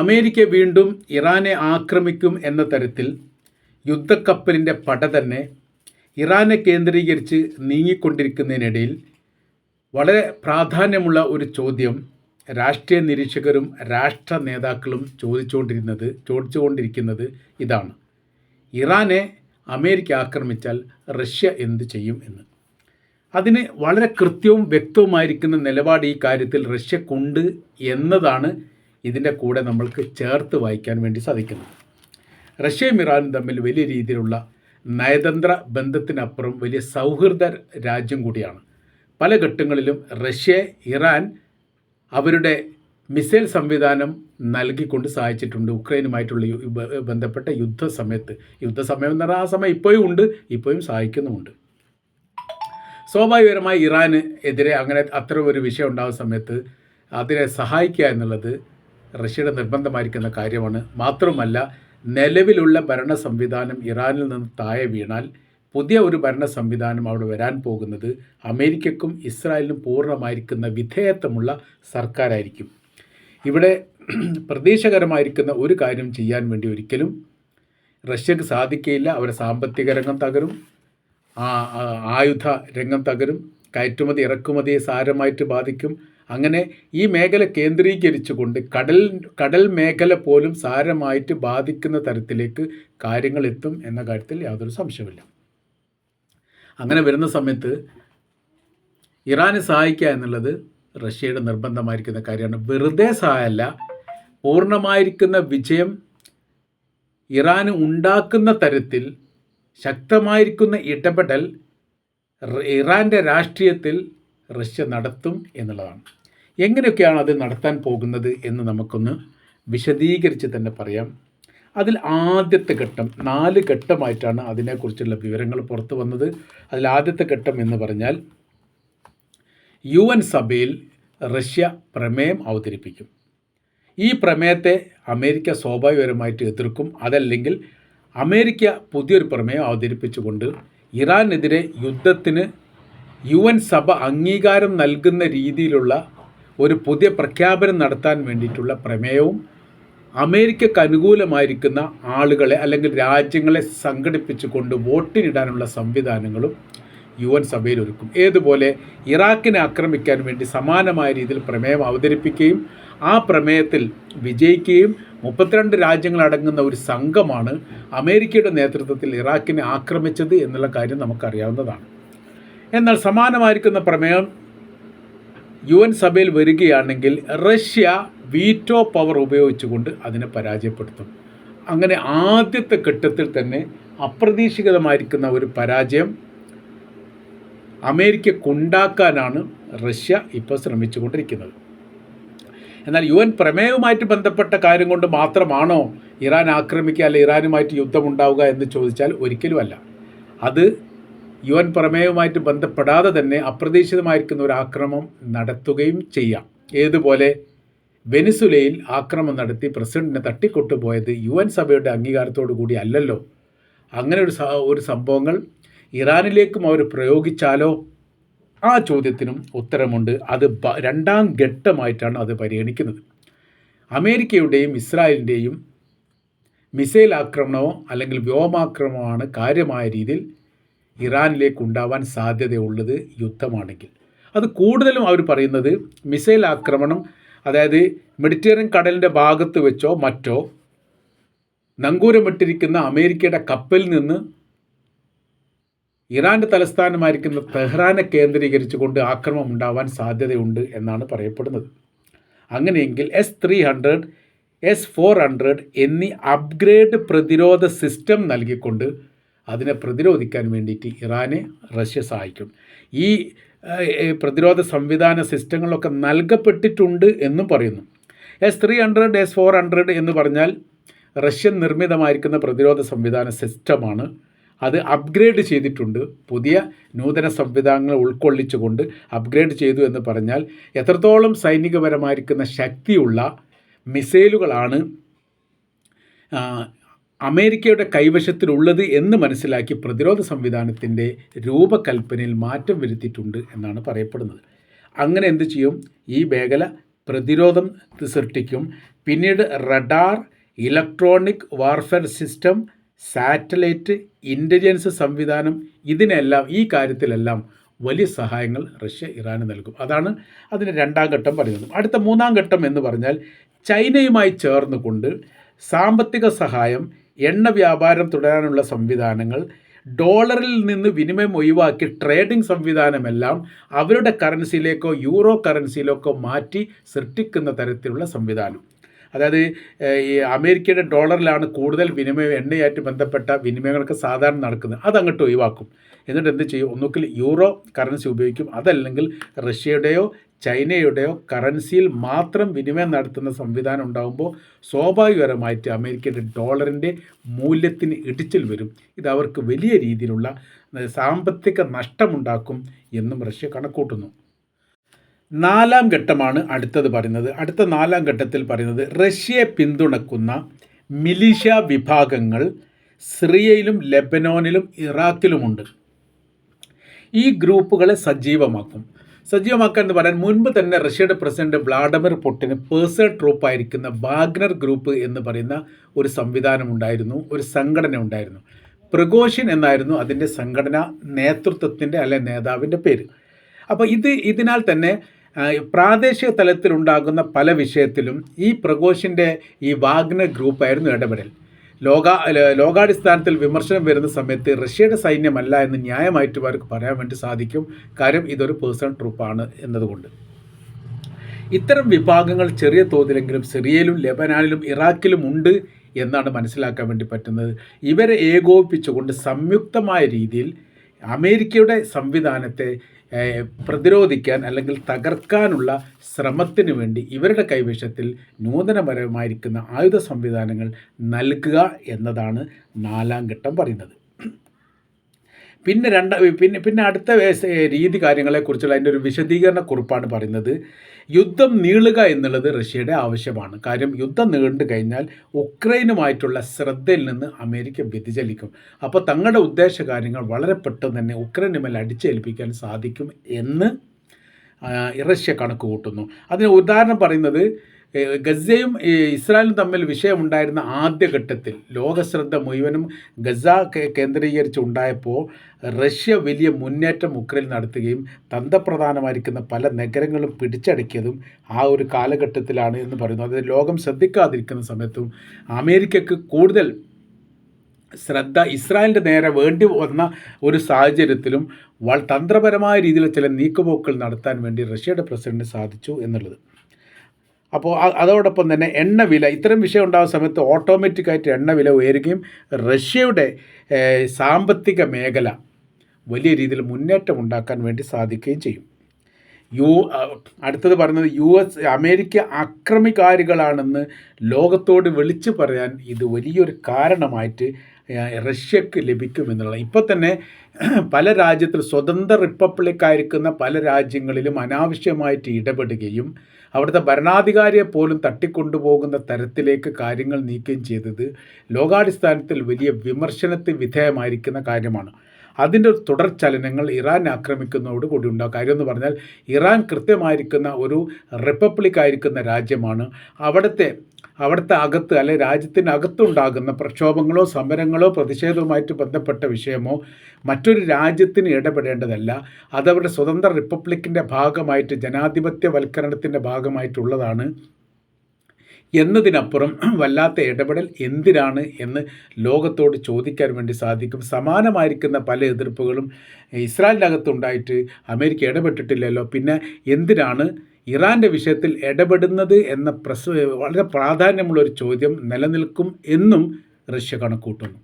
America വീണ്ടും ഇറാനെ ആക്രമിക്കും എന്ന തരത്തിൽ യുദ്ധക്കപ്പലിന്റെ പട തന്നെ ഇറാനെ കേന്ദ്രീകരിച്ച് നീങ്ങിക്കൊണ്ടിരിക്കുന്നതിനിടയിൽ വളരെ പ്രാധാന്യമുള്ള ഒരു ചോദ്യം രാഷ്ട്രീയ നിരീക്ഷകരും രാഷ്ട്ര നേതാക്കളും ചോദിച്ചുകൊണ്ടിരുന്നത് ചോദിച്ചുകൊണ്ടിരിക്കുന്നത് ഇതാണ്. ഇറാനെ അമേരിക്ക ആക്രമിച്ചാൽ റഷ്യ എന്ത് ചെയ്യും എന്ന്. അതിന് വളരെ കൃത്യവും വ്യക്തവുമായിരിക്കുന്ന നിലപാട് ഈ കാര്യത്തിൽ റഷ്യക്കുണ്ട് എന്നതാണ് ഇതിന്റെ കൂടെ നമ്മൾക്ക് ചേർത്ത് വായിക്കാൻ വേണ്ടി സാധിക്കുന്നത് റഷ്യയും ഇറാനും തമ്മിൽ വലിയ രീതിയിലുള്ള നയതന്ത്ര ബന്ധത്തിനപ്പുറം വലിയ സൗഹൃദ രാജ്യം കൂടിയാണ്. പല ഘട്ടങ്ങളിലും റഷ്യ ഇറാൻ അവരുടെ മിസൈൽ സംവിധാനം നൽകിക്കൊണ്ട് സഹായിച്ചിട്ടുണ്ട്. ഉക്രൈനുമായിട്ടുള്ള ബന്ധപ്പെട്ട യുദ്ധ സമയത്ത്. യുദ്ധസമയം എന്ന് പറഞ്ഞാൽ ആ സമയം ഇപ്പോഴും ഉണ്ട് ഇപ്പോഴും സഹായിക്കുന്നുമുണ്ട്. സ്വാഭാവികമായി ഇറാന് എതിരെ അങ്ങനെ അത്തരം ഒരു വിഷയം ഉണ്ടാകുന്ന സമയത്ത് അതിനെ സഹായിക്കുക എന്നുള്ളത് റഷ്യയുടെ നിർബന്ധമായിരിക്കുന്ന കാര്യമാണ്. മാത്രമല്ല നിലവിലുള്ള ഭരണ സംവിധാനം ഇറാനിൽ നിന്ന് താഴെ വീണാൽ പുതിയ ഒരു ഭരണ സംവിധാനം അവിടെ വരാൻ പോകുന്നത് അമേരിക്കക്കും ഇസ്രായേലിനും പൂർണമായിരിക്കുന്ന വിധേയത്വമുള്ള സർക്കാരായിരിക്കും. ഇവിടെ പ്രതീക്ഷകരമായിരിക്കുന്ന ഒരു കാര്യം ചെയ്യാൻ വേണ്ടി ഒരിക്കലും റഷ്യക്ക് സാധിക്കുകയില്ല അവരെ സാമ്പത്തിക രംഗം തകരും. ആയുധ രംഗം തകരും. കയറ്റുമതി ഇറക്കുമതിയെ സാരമായിട്ട് ബാധിക്കും. അങ്ങനെ ഈ മേഖല കേന്ദ്രീകരിച്ചുകൊണ്ട് കടൽ കടൽ മേഖല പോലും സാരമായിട്ട് ബാധിക്കുന്ന തരത്തിലേക്ക് കാര്യങ്ങൾ എത്തും എന്ന കാര്യത്തിൽ യാതൊരു സംശയമില്ല അങ്ങനെ വരുന്ന സമയത്ത് ഇറാനെ സഹായിക്കുക എന്നുള്ളത് റഷ്യയുടെ നിർബന്ധമായിരിക്കുന്ന കാര്യമാണ്. വെറുതെ സഹായമല്ല പൂർണമായിരിക്കുന്ന വിജയം ഇറാന് ഉണ്ടാക്കുന്ന തരത്തിൽ ശക്തമായിരിക്കുന്ന ഇടപെടൽ ഇറാന്റെ രാഷ്ട്രീയത്തിൽ റഷ്യ നടത്തും എന്നുള്ളതാണ്. എങ്ങനെയൊക്കെയാണ് അത് നടത്താൻ പോകുന്നത് എന്ന് നമുക്കൊന്ന് വിശദീകരിച്ച് തന്നെ പറയാം. അതിൽ ആദ്യത്തെ ഘട്ടം നാല് ഘട്ടമായിട്ടാണ് അതിനെക്കുറിച്ചുള്ള വിവരങ്ങൾ പുറത്തു വന്നത്. അതിൽ ആദ്യത്തെ ഘട്ടം എന്ന് പറഞ്ഞാൽ യു എൻ സഭയിൽ റഷ്യ പ്രമേയം അവതരിപ്പിക്കും. ഈ പ്രമേയത്തെ അമേരിക്ക സ്വാഭാവികപരമായിട്ട് എതിർക്കും. അതല്ലെങ്കിൽ അമേരിക്ക പുതിയൊരു പ്രമേയം അവതരിപ്പിച്ചുകൊണ്ട് ഇറാനെതിരെ യുദ്ധത്തിന് യു എൻ സഭ അംഗീകാരം നൽകുന്ന രീതിയിലുള്ള ഒരു പുതിയ പ്രഖ്യാപനം നടത്താൻ വേണ്ടിയിട്ടുള്ള പ്രമേയവും അമേരിക്കക്ക് അനുകൂലമായിരിക്കുന്ന ആളുകളെ അല്ലെങ്കിൽ രാജ്യങ്ങളെ സംഘടിപ്പിച്ചുകൊണ്ട് വോട്ടിനിടാനുള്ള സംവിധാനങ്ങളും യു എൻ സഭയിൽ ഒരുക്കും. ഏതുപോലെ ഇറാഖിനെ ആക്രമിക്കാൻ വേണ്ടി സമാനമായ രീതിയിൽ പ്രമേയം അവതരിപ്പിക്കുകയും ആ പ്രമേയത്തിൽ വിജയിക്കുകയും മുപ്പത്തിരണ്ട് രാജ്യങ്ങളടങ്ങുന്ന ഒരു സംഘമാണ് അമേരിക്കയുടെ നേതൃത്വത്തിൽ ഇറാഖിനെ ആക്രമിച്ചത് എന്നുള്ള കാര്യം നമുക്കറിയാവുന്നതാണ്. എന്നാൽ സമാനമായിരിക്കുന്ന പ്രമേയം യു എൻ സഭയിൽ വരികയാണെങ്കിൽ റഷ്യ വീറ്റോ പവർ ഉപയോഗിച്ചുകൊണ്ട് അതിനെ പരാജയപ്പെടുത്തും. അങ്ങനെ ആദ്യത്തെ ഘട്ടത്തിൽ തന്നെ അപ്രതീക്ഷിതമായിരിക്കുന്ന ഒരു പരാജയം അമേരിക്കക്കുണ്ടാക്കാനാണ് റഷ്യ ഇപ്പോൾ ശ്രമിച്ചുകൊണ്ടിരിക്കുന്നത്. എന്നാൽ യു എൻ പ്രമേയവുമായിട്ട് ബന്ധപ്പെട്ട കാര്യം കൊണ്ട് മാത്രമാണോ ഇറാൻ ആക്രമിക്കുക അല്ലെ ഇറാനുമായിട്ട് യുദ്ധമുണ്ടാവുക എന്ന് ചോദിച്ചാൽ ഒരിക്കലുമല്ല. അത് യു എൻ പ്രമേയവുമായിട്ട് ബന്ധപ്പെടാതെ തന്നെ അപ്രതീക്ഷിതമായിരിക്കുന്ന ഒരു ആക്രമണം നടത്തുകയും ചെയ്യാം. ഏതുപോലെ വെനിസുലയിൽ ആക്രമണം നടത്തി പ്രസിഡന്റിനെ തട്ടിക്കൊണ്ടുപോയത് യു എൻ സഭയുടെ അംഗീകാരത്തോടു കൂടി അല്ലല്ലോ. അങ്ങനെ ഒരു ഒരു സംഭവങ്ങൾ ഇറാനിലേക്കും അവർ പ്രയോഗിച്ചാലോ? ആ ചോദ്യത്തിനും ഉത്തരമുണ്ട്. അത് രണ്ടാം ഘട്ടമായിട്ടാണ് അത് പരിഗണിക്കുന്നത്. അമേരിക്കയുടെയും ഇസ്രായേലിന്റെയും മിസൈൽ ആക്രമണമോ അല്ലെങ്കിൽ വ്യോമാക്രമണമാണ് കാര്യമായ രീതിയിൽ ഇറാനിലേക്ക് ഉണ്ടാവാൻ സാധ്യതയുള്ളത് യുദ്ധമാണെങ്കിൽ. അത് കൂടുതലും അവർ പറയുന്നത് മിസൈൽ ആക്രമണം അതായത് മെഡിറ്ററേനിയൻ കടലിന്റെ ഭാഗത്ത് വെച്ചോ മറ്റോ നങ്കൂരമിട്ടിരിക്കുന്ന അമേരിക്കയുടെ കപ്പലിൽ നിന്ന് ഇറാന്റെ തലസ്ഥാനമായിരിക്കുന്ന തെഹ്റാനെ കേന്ദ്രീകരിച്ചുകൊണ്ട് ആക്രമണം ഉണ്ടാവാൻ സാധ്യതയുണ്ട് എന്നാണ് പറയപ്പെടുന്നത്. അങ്ങനെയെങ്കിൽ S three hundred S four hundred എന്നീ അപ്ഗ്രേഡ് പ്രതിരോധ സിസ്റ്റം നൽകിക്കൊണ്ട് അതിനെ പ്രതിരോധിക്കാൻ വേണ്ടിയിട്ട് ഇറാനെ റഷ്യ സഹായിക്കും. ഈ പ്രതിരോധ സംവിധാന സിസ്റ്റങ്ങളൊക്കെ നൽകപ്പെട്ടിട്ടുണ്ട് എന്നും പറയുന്നു. S three hundred S four hundred എന്ന് പറഞ്ഞാൽ റഷ്യൻ നിർമ്മിതമായിരിക്കുന്ന പ്രതിരോധ സംവിധാന സിസ്റ്റമാണ്. അത് അപ്ഗ്രേഡ് ചെയ്തിട്ടുണ്ട്. പുതിയ നൂതന സംവിധാനങ്ങൾ ഉൾക്കൊള്ളിച്ചുകൊണ്ട് അപ്ഗ്രേഡ് ചെയ്തു എന്ന് പറഞ്ഞാൽ എത്രത്തോളം സൈനികപരമായിരിക്കുന്ന ശക്തിയുള്ള മിസൈലുകളാണ് അമേരിക്കയുടെ കൈവശത്തിലുള്ളത് എന്ന് മനസ്സിലാക്കി പ്രതിരോധ സംവിധാനത്തിന്റെ രൂപകൽപ്പനയിൽ മാറ്റം വരുത്തിയിട്ടുണ്ട് എന്നാണ് പറയപ്പെടുന്നത്. അങ്ങനെ എന്ത് ചെയ്യും? ഈ മേഖല പ്രതിരോധം സൃഷ്ടിക്കും. പിന്നീട് radar electronic warfare system satellite intelligence സംവിധാനം ഇതിനെല്ലാം ഈ കാര്യത്തിലെല്ലാം വലിയ സഹായങ്ങൾ റഷ്യ ഇറാന് നൽകും. അതാണ് അതിന്റെ രണ്ടാം ഘട്ടം പറയുന്നത്. അടുത്ത മൂന്നാം ഘട്ടം എന്ന് പറഞ്ഞാൽ ചൈനയുമായി ചേർന്നുകൊണ്ട് സാമ്പത്തിക സഹായം എണ്ണ വ്യാപാരം തുടരാനുള്ള സംവിധാനങ്ങൾ ഡോളറിൽ നിന്ന് വിനിമയം ഒഴിവാക്കി ട്രേഡിംഗ് സംവിധാനമെല്ലാം അവരുടെ കറൻസിയിലേക്കോ യൂറോ കറൻസിയിലേക്കോ മാറ്റി സൃഷ്ടിക്കുന്ന തരത്തിലുള്ള സംവിധാനം. അതായത് ഈ അമേരിക്കയുടെ ഡോളറിലാണ് കൂടുതൽ വിനിമയം എണ്ണയായിട്ട് ബന്ധപ്പെട്ട വിനിമയങ്ങളൊക്കെ സാധാരണ നടക്കുന്നത്. അതങ്ങോട്ട് ഒഴിവാക്കും. എന്നിട്ട് എന്ത് ചെയ്യും? ഒന്നുകിൽ യൂറോ കറൻസി ഉപയോഗിക്കും. അതല്ലെങ്കിൽ റഷ്യയുടെയോ ചൈനയുടെയോ കറൻസിയിൽ മാത്രം വിനിമയം നടത്തുന്ന സംവിധാനം ഉണ്ടാകുമ്പോൾ സ്വാഭാവികപരമായിട്ട് അമേരിക്കയുടെ ഡോളറിന്റെ മൂല്യത്തിന് ഇടിച്ചിൽ വരും. ഇത് അവർക്ക് വലിയ രീതിയിലുള്ള സാമ്പത്തിക നഷ്ടമുണ്ടാക്കും എന്നും റഷ്യ കണക്കൂട്ടുന്നു. നാലാം ഘട്ടമാണ് അടുത്തത് പറയുന്നത്. അടുത്ത നാലാം ഘട്ടത്തിൽ പറയുന്നത് റഷ്യയെ പിന്തുണക്കുന്ന മിലിഷ്യ വിഭാഗങ്ങൾ സിറിയയിലും ലെബനോനിലും ഇറാഖിലുമുണ്ട്. ഈ ഗ്രൂപ്പുകളെ സജീവമാക്കും. സജീവമാക്കാൻ എന്ന് പറയാൻ മുൻപ് തന്നെ റഷ്യയുടെ പ്രസിഡന്റ് വ്ളാഡിമിർ പുടിന് പേഴ്സണൽ ട്രൂപ്പായിരിക്കുന്ന വാഗ്നർ ഗ്രൂപ്പ് എന്ന് പറയുന്ന ഒരു സംവിധാനം ഉണ്ടായിരുന്നു ഒരു സംഘടന ഉണ്ടായിരുന്നു. പ്രഗോഷൻ എന്നായിരുന്നു അതിന്റെ സംഘടന നേതൃത്വത്തിന്റെ അല്ലെ നേതാവിന്റെ പേര്. അപ്പോൾ ഇത് ഇതിനാൽ തന്നെ പ്രാദേശിക തലത്തിലുണ്ടാകുന്ന പല വിഷയത്തിലും ഈ പ്രഗോഷിന്റെ ഈ വാഗ്നർ ഗ്രൂപ്പായിരുന്നു ഇടപെടൽ. ലോക ലോകാടിസ്ഥാനത്തിൽ വിമർശനം വരുന്ന സമയത്ത് റഷ്യയുടെ സൈന്യമല്ല എന്ന് ന്യായമായിട്ട് അവർക്ക് പറയാൻ വേണ്ടി സാധിക്കും. കാര്യം ഇതൊരു പേഴ്സണൽ ട്രൂപ്പാണ് എന്നതുകൊണ്ട്. ഇത്തരം വിഭാഗങ്ങൾ ചെറിയ തോതിലെങ്കിലും സിറിയയിലും ലെബനാനിലും ഇറാഖിലും ഉണ്ട് എന്നാണ് മനസ്സിലാക്കാൻ വേണ്ടി പറ്റുന്നത്. ഇവരെ ഏകോപിപ്പിച്ചുകൊണ്ട് സംയുക്തമായ രീതിയിൽ അമേരിക്കയുടെ സംവിധാനത്തെ പ്രതിരോധിക്കാൻ അല്ലെങ്കിൽ തകർക്കാനുള്ള ശ്രമത്തിന് വേണ്ടി ഇവരുടെ കൈവശത്തിൽ നൂതനപരമായിരിക്കുന്ന ആയുധ സംവിധാനങ്ങൾ നൽകുക എന്നതാണ് നാലാം ഘട്ടം പറയുന്നത്. പിന്നെ രണ്ട് പിന്നെ പിന്നെ അടുത്ത രീതി കാര്യങ്ങളെക്കുറിച്ചുള്ള അതിന്റെ ഒരു വിശദീകരണ കുറിപ്പാണ് പറയുന്നത്. യുദ്ധം നീളുക എന്നുള്ളത് റഷ്യയുടെ ആവശ്യമാണ്. കാര്യം യുദ്ധം നീണ്ടു കഴിഞ്ഞാൽ ഉക്രൈനുമായിട്ടുള്ള ശ്രദ്ധയിൽ നിന്ന് അമേരിക്ക വ്യതിചലിക്കും. അപ്പോൾ തങ്ങളുടെ ഉദ്ദേശ കാര്യങ്ങൾ വളരെ പെട്ടെന്ന് തന്നെ ഉക്രൈന് മേൽ അടിച്ചേൽപ്പിക്കാൻ സാധിക്കും എന്ന് റഷ്യ കണക്ക് കൂട്ടുന്നു അതിന് ഉദാഹരണം പറയുന്നത് ഗസയും ഇസ്രായേലും തമ്മിൽ വിഷയമുണ്ടായിരുന്ന ആദ്യഘട്ടത്തിൽ ലോകശ്രദ്ധ മുഴുവനും ഗസ കേന്ദ്രീകരിച്ചുണ്ടായപ്പോൾ റഷ്യ വലിയ മുന്നേറ്റം ഉക്രൈൻ നടത്തുകയും തന്ത്രപ്രധാനമായിരിക്കുന്ന പല നഗരങ്ങളും പിടിച്ചടക്കിയതും ആ ഒരു കാലഘട്ടത്തിലാണ് എന്ന് പറയുന്നു. അതായത് ലോകം ശ്രദ്ധിക്കാതിരിക്കുന്ന സമയത്തും അമേരിക്കക്ക് കൂടുതൽ ശ്രദ്ധ ഇസ്രായേലിന്റെ നേരെ വേണ്ടി വന്ന ഒരു സാഹചര്യത്തിലും തന്ത്രപരമായ രീതിയിൽ ചില നീക്കുപോക്കുകൾ നടത്താൻ വേണ്ടി റഷ്യയുടെ പ്രസിഡന്റ് സാധിച്ചു എന്നുള്ളത്. അപ്പോൾ അതോടൊപ്പം തന്നെ എണ്ണ വില ഇത്തരം വിഷയം ഉണ്ടാകുന്ന സമയത്ത് ഓട്ടോമാറ്റിക്കായിട്ട് എണ്ണ വില ഉയരുകയും റഷ്യയുടെ സാമ്പത്തിക മേഖല വലിയ രീതിയിൽ മുന്നേറ്റം ഉണ്ടാക്കാൻ വേണ്ടി സാധിക്കുകയും ചെയ്യും. യു അടുത്തത് പറയുന്നത് യു എസ് അമേരിക്ക അക്രമികാരികളാണെന്ന് ലോകത്തോട് വിളിച്ചു പറയാൻ ഇത് വലിയൊരു കാരണമായിട്ട് റഷ്യക്ക് ലഭിക്കുമെന്നുള്ള ഇപ്പോൾ തന്നെ പല രാജ്യത്തിൽ സ്വതന്ത്ര റിപ്പബ്ലിക്കായിരിക്കുന്ന പല രാജ്യങ്ങളിലും അനാവശ്യമായിട്ട് ഇടപെടുകയും അവിടുത്തെ ഭരണാധികാരിയെ പോലും തട്ടിക്കൊണ്ടുപോകുന്ന തരത്തിലേക്ക് കാര്യങ്ങൾ നീക്കുകയും ചെയ്തത് ലോകാടിസ്ഥാനത്തിൽ വലിയ വിമർശനത്തിന് വിധേയമായിരിക്കുന്ന കാര്യമാണ്. അതിന്റെ ഒരു തുടർചലനങ്ങൾ ഇറാൻ ആക്രമിക്കുന്നതോട് കൂടി ഉണ്ടാകും കാര്യം എന്ന് പറഞ്ഞാൽ ഇറാൻ കൃത്യമായിരിക്കുന്ന ഒരു റിപ്പബ്ലിക് ആയിരിക്കുന്ന രാജ്യമാണ്. അവിടുത്തെ അവിടുത്തെ അകത്ത് അല്ലെ രാജ്യത്തിനകത്തുണ്ടാകുന്ന പ്രക്ഷോഭങ്ങളോ സമരങ്ങളോ പ്രതിഷേധവുമായിട്ട് ബന്ധപ്പെട്ട വിഷയമോ മറ്റൊരു രാജ്യത്തിന് ഇടപെടേണ്ടതല്ല. അതവരുടെ സ്വതന്ത്ര റിപ്പബ്ലിക്കിന്റെ ഭാഗമായിട്ട് ജനാധിപത്യവൽക്കരണത്തിന്റെ ഭാഗമായിട്ടുള്ളതാണ്. എന്നതിനപ്പുറം വല്ലാത്ത ഇടപെടൽ എന്തിനാണ് എന്ന് ലോകത്തോട് ചോദിക്കാൻ വേണ്ടി സാധിക്കും. സമാനമായിരിക്കുന്ന പല എതിർപ്പുകളും ഇസ്രായേലിനകത്തുണ്ടായിട്ട് അമേരിക്ക ഇടപെട്ടിട്ടില്ലല്ലോ. പിന്നെ എന്തിനാണ് ഇറാന്റെ വിഷയത്തിൽ ഇടപെടുന്നത് എന്ന പ്രസ് വളരെ പ്രാധാന്യമുള്ള ഒരു ചോദ്യം നിലനിൽക്കും എന്നും റഷ്യ കണക്കൂട്ടുന്നു